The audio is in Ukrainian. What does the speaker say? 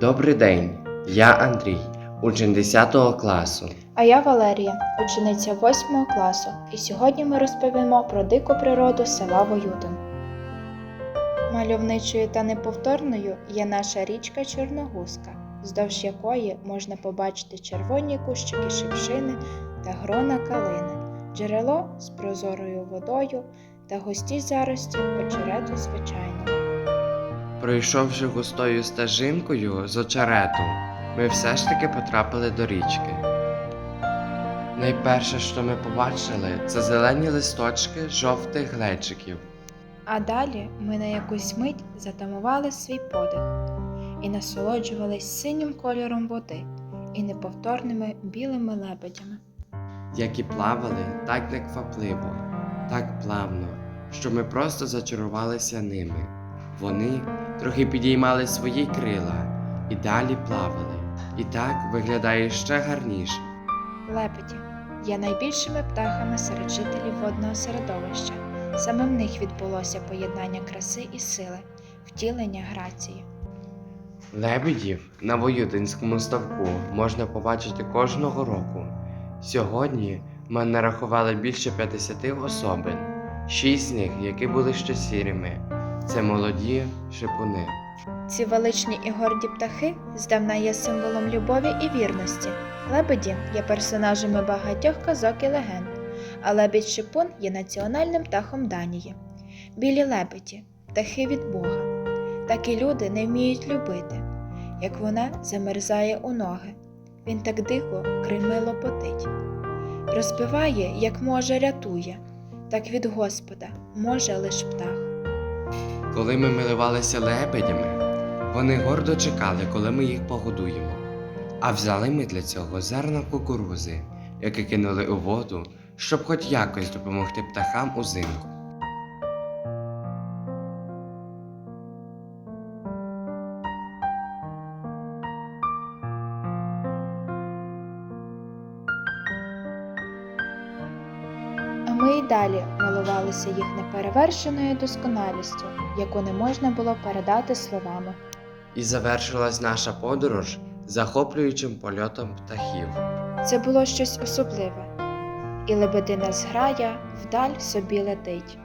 Добрий день, я Андрій, учень 10 класу. А я Валерія, учениця 8 класу, і сьогодні ми розповімо про дику природу села Воютин. Мальовничою та неповторною є наша річка Чорногузка, вздовж якої можна побачити червоні кущики шипшини та грона калини, джерело з прозорою водою та густі зарості очерету звичайного. Пройшовши густою стежинкою з очерету, ми все ж таки потрапили до річки. Найперше, що ми побачили, це зелені листочки жовтих глечиків. А далі ми на якусь мить затамували свій подих і насолоджувались синім кольором води і неповторними білими лебедями. які плавали так неквапливо, так плавно, що ми просто зачарувалися ними. Вони трохи підіймали свої крила і далі плавали, і так виглядає ще гарніше. Лебеді є найбільшими птахами серед жителів водного середовища. Саме в них відбулося поєднання краси і сили, втілення грації. Лебедів на Воютинському ставку можна побачити кожного року. Сьогодні ми нарахували більше 50 особин, шість з них, які були ще сірими. Це молоді шипуни. Ці величні і горді птахи здавна є символом любові і вірності. Лебеді є персонажами багатьох казок і легенд, а лебідь шипун є національним птахом Данії. Білі лебеді птахи від Бога. Так і люди не вміють любити, як вона замерзає у ноги. Він так дико крильми лопотить. Розбиває, як може, рятує, так від Господа може лиш птах. Коли ми милувалися лебедями, вони гордо чекали, коли ми їх погодуємо. А взяли ми для цього зерна кукурузи, яке кинули у воду, щоб хоч якось допомогти птахам узимку. Ми й далі милувалися їх неперевершеною досконалістю, яку не можна було передати словами. І завершилась наша подорож захоплюючим польотом птахів. Це було щось особливе, і лебедина зграя вдаль собі летить.